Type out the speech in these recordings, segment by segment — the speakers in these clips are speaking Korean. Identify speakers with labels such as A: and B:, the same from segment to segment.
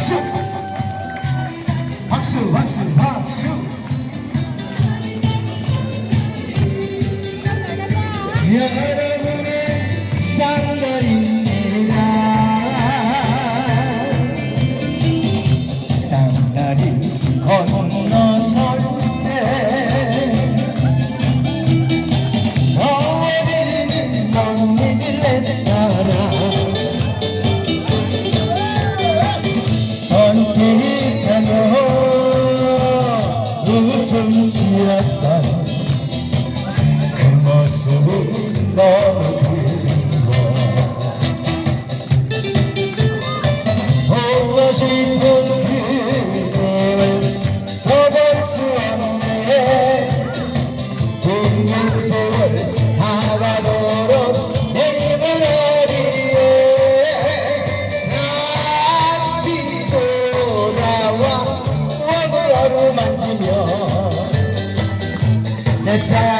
A: 박수! 박수 박수 박수! 여러분의 쌍거리입니다. 쌍다리 건너서 ለዚያ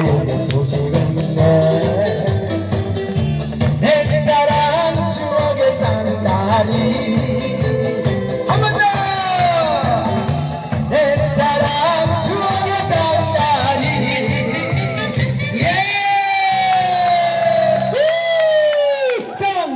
A: 나에게 소식은 내내 사랑 추억에 산다니.